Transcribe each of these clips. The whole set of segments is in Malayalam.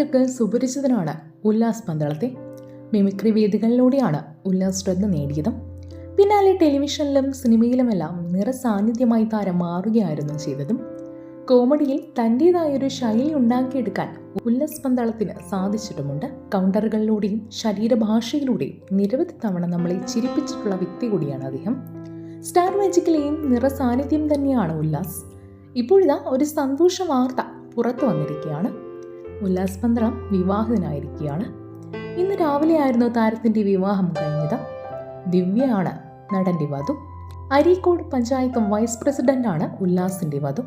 താരങ്ങൾക്ക് സുപരിചിതനാണ് ഉല്ലാസ് പന്തളത്തെ. മിമിക്രി വേദികളിലൂടെയാണ് ഉല്ലാസ് ശ്രദ്ധ നേടിയതും പിന്നാലെ ടെലിവിഷനിലും സിനിമയിലുമെല്ലാം നിറസാന്നിധ്യമായി താരം മാറുകയായിരുന്നു ചെയ്തതും. കോമഡിയിൽ തന്റെതായൊരു ശൈലി ഉണ്ടാക്കിയെടുക്കാൻ ഉല്ലാസ് പന്തളത്തിന് സാധിച്ചിട്ടുമുണ്ട്. കൗണ്ടറുകളിലൂടെയും ശരീരഭാഷയിലൂടെയും നിരവധി തവണ നമ്മളെ ചിരിപ്പിച്ചിട്ടുള്ള വ്യക്തി കൂടിയാണ് അദ്ദേഹം. സ്റ്റാർ മാജിക്കിലെയും നിറസാന്നിധ്യം തന്നെയാണ് ഉല്ലാസ്. ഇപ്പോഴിതാ ഒരു സന്തോഷ വാർത്ത പുറത്തു വന്നിരിക്കുകയാണ്. ഉല്ലാസ് പന്തളം വിവാഹിതനായിരിക്കുകയാണ് ഇന്ന് രാവിലെയായിരുന്നു താരത്തിന്റെ വിവാഹം കഴിഞ്ഞത്. ദിവ്യയാണ് നടന്റെ വധു. അരീക്കോട് പഞ്ചായത്ത് വൈസ് പ്രസിഡന്റാണ് ഉല്ലാസിന്റെ വധു.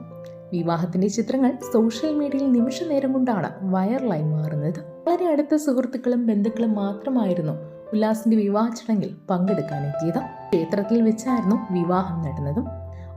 വിവാഹത്തിന്റെ ചിത്രങ്ങൾ സോഷ്യൽ മീഡിയയിൽ നിമിഷ നേരം കൊണ്ടാണ് വൈറലായി മാറുന്നത്. വളരെ അടുത്ത സുഹൃത്തുക്കളും ബന്ധുക്കളും മാത്രമായിരുന്നു ഉല്ലാസിന്റെ വിവാഹ ചടങ്ങിൽ പങ്കെടുക്കാനെത്തിയത്. ക്ഷേത്രത്തിൽ വെച്ചായിരുന്നു വിവാഹം നടന്നതും.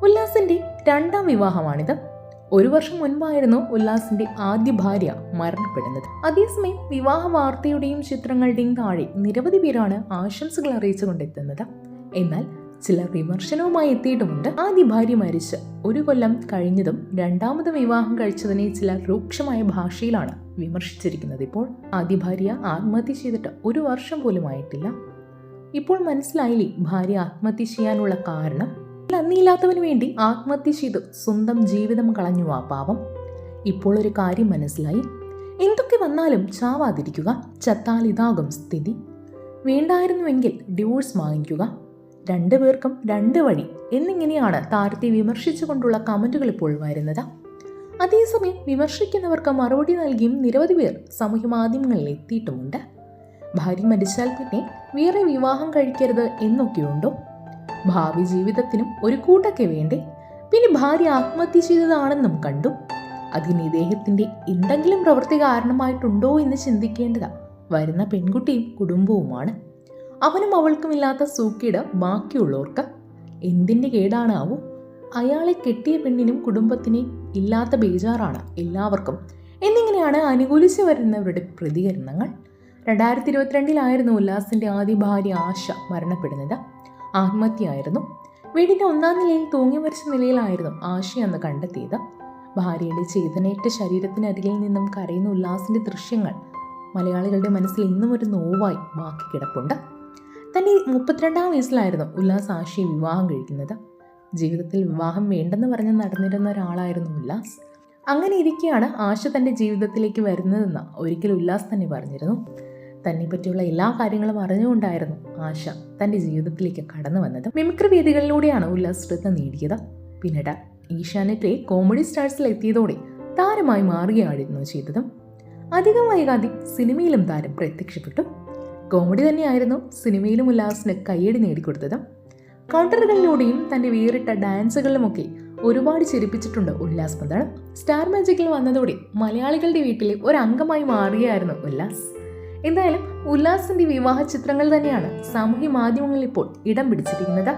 ഉല്ലാസിന്റെ രണ്ടാം വിവാഹമാണിത്. ഒരു വർഷം മുൻപായിരുന്നു ഉല്ലാസിന്റെ ആദ്യ ഭാര്യ മരണപ്പെടുന്നത്. അതേസമയം വിവാഹ വാർത്തയുടെയും ചിത്രങ്ങളുടെയും താഴെ നിരവധി പേരാണ് ആശംസകൾ അറിയിച്ചുകൊണ്ടെത്തുന്നത്. എന്നാൽ ചിലർ വിമർശനവുമായി എത്തിയിട്ടുമുണ്ട്. ആദ്യ ഭാര്യ മരിച്ച് ഒരു കൊല്ലം കഴിഞ്ഞതും രണ്ടാമത് വിവാഹം കഴിച്ചതിനെ ചിലർ രൂക്ഷമായ ഭാഷയിലാണ് വിമർശിച്ചിരിക്കുന്നത്. ഇപ്പോൾ ആദ്യ ഭാര്യ ആത്മഹത്യ ചെയ്തിട്ട് ഒരു വർഷം പോലും ആയിട്ടില്ല ഇപ്പോൾ മനസ്സിലായില്ലേ ഭാര്യ ആത്മഹത്യ ചെയ്യാനുള്ള കാരണം? നന്ദിയില്ലാത്തവന് വേണ്ടി ആത്മഹത്യ ചെയ്ത് സ്വന്തം ജീവിതം കളഞ്ഞു ആ പാവം. ഇപ്പോൾ ഒരു കാര്യം മനസ്സിലായി. എന്തൊക്കെ വന്നാലും ചാവാതിരിക്കുക ചത്താൽ ഇതാകും സ്ഥിതി. വേണ്ടായിരുന്നുവെങ്കിൽ ഡിവോഴ്സ് വാങ്ങിക്കുക. രണ്ടു പേർക്കും രണ്ട് വഴി എന്നിങ്ങനെയാണ് താരത്തെ വിമർശിച്ചുകൊണ്ടുള്ള കമന്റുകൾ ഇപ്പോൾ വരുന്നത്. അതേസമയം വിമർശിക്കുന്നവർക്ക് മറുപടി നൽകിയും നിരവധി പേർ സാമൂഹ്യ മാധ്യമങ്ങളിൽ എത്തിയിട്ടുമുണ്ട്. ഭാര്യ മരിച്ചാൽ പിന്നെ വേറെ വിവാഹം കഴിക്കരുത് എന്നൊക്കെയുണ്ടോ? ഭാവി ജീവിതത്തിനും ഒരു കൂട്ടൊക്കെ വേണ്ടേ? പിന്നെ ഭാര്യ ആത്മഹത്യ ചെയ്തതാണെന്നും കണ്ടു. അതിന് ഇദ്ദേഹത്തിന്റെ എന്തെങ്കിലും പ്രവൃത്തി കാരണമായിട്ടുണ്ടോ എന്ന് ചിന്തിക്കേണ്ടതാ. വരുന്ന പെൺകുട്ടിയും കുടുംബവുമാണ്. അവനും അവൾക്കും ഇല്ലാത്ത സൂക്കിട ബാക്കിയുള്ളവർക്ക് എന്തിന്റെ കേടാണാവോ? അയാളെ കെട്ടിയ പെണ്ണിനും കുടുംബത്തിനെ ഇല്ലാത്ത ബേജാറാണ് എല്ലാവർക്കും. എന്നിങ്ങനെയാണ് അനുകൂലിച്ച് വരുന്നവരുടെ പ്രതികരണങ്ങൾ. രണ്ടായിരത്തി ഇരുപത്തിരണ്ടിലായിരുന്നു ഉല്ലാസിന്റെ ആദ്യ ഭാര്യ ആശ മരണപ്പെടുന്നത്. ആത്മഹത്യയായിരുന്നു. വീടിന്റെ ഒന്നാം നിലയിൽ തൂങ്ങി മരിച്ച നിലയിലായിരുന്നു ആശ അന്ന് കണ്ടെത്തിയത്. ഭാര്യയുടെ ചേതനയേറ്റ ശരീരത്തിനരികിൽ നിന്നും കരയുന്ന ഉല്ലാസിന്റെ ദൃശ്യങ്ങൾ മലയാളികളുടെ മനസ്സിൽ ഇന്നും ഒരു നോവായി ബാക്കി കിടപ്പുണ്ട്. തന്നെ മുപ്പത്തിരണ്ടാം വയസ്സിലായിരുന്നു ഉല്ലാസ് ആശയെ വിവാഹം കഴിക്കുന്നത്. ജീവിതത്തിൽ വിവാഹം വേണ്ടെന്ന് പറഞ്ഞ് നടന്നിരുന്ന ഒരാളായിരുന്നു ഉല്ലാസ്. അങ്ങനെ ഇരിക്കെയാണ് ആശ തന്റെ ജീവിതത്തിലേക്ക് വരുന്നതെന്ന് ഒരിക്കൽ ഉല്ലാസ് തന്നെ പറഞ്ഞിരുന്നു. തന്നെ പറ്റിയുള്ള എല്ലാ കാര്യങ്ങളും അറിഞ്ഞുകൊണ്ടായിരുന്നു ആശ തന്റെ ജീവിതത്തിലേക്ക് കടന്നു വന്നത് മിമിക്രി വേദികളിലൂടെയാണ് ഉല്ലാസ് ശ്രദ്ധ നേടിയത്. പിന്നീട് ഈശാനെറ്റിലെ കോമഡി സ്റ്റാർസിൽ എത്തിയതോടെ താരമായി മാറുകയായിരുന്നു ചെയ്തതും. അധികം വൈകാതെ സിനിമയിലും താരം പ്രത്യക്ഷപ്പെട്ടു. കോമഡി തന്നെയായിരുന്നു സിനിമയിലും ഉല്ലാസിന് കയ്യടി നേടിക്കൊടുത്തത്. കൗണ്ടറുകളിലൂടെയും തന്റെ വേറിട്ട ഡാൻസുകളിലുമൊക്കെ ഒരുപാട് ചിരിപ്പിച്ചിട്ടുണ്ട് ഉല്ലാസ് മന്ദാണ് സ്റ്റാർ മാജിക്കിൽ വന്നതോടെ മലയാളികളുടെ വീട്ടിലെ ഒരു അംഗമായി മാറുകയായിരുന്നു ഉല്ലാസ്. എന്തായാലും ഉല്ലാസിന്റെ വിവാഹ ചിത്രങ്ങൾ തന്നെയാണ് സാമൂഹ്യ മാധ്യമങ്ങളിൽ ഇപ്പോൾ ഇടം പിടിച്ചിരിക്കുന്നത്.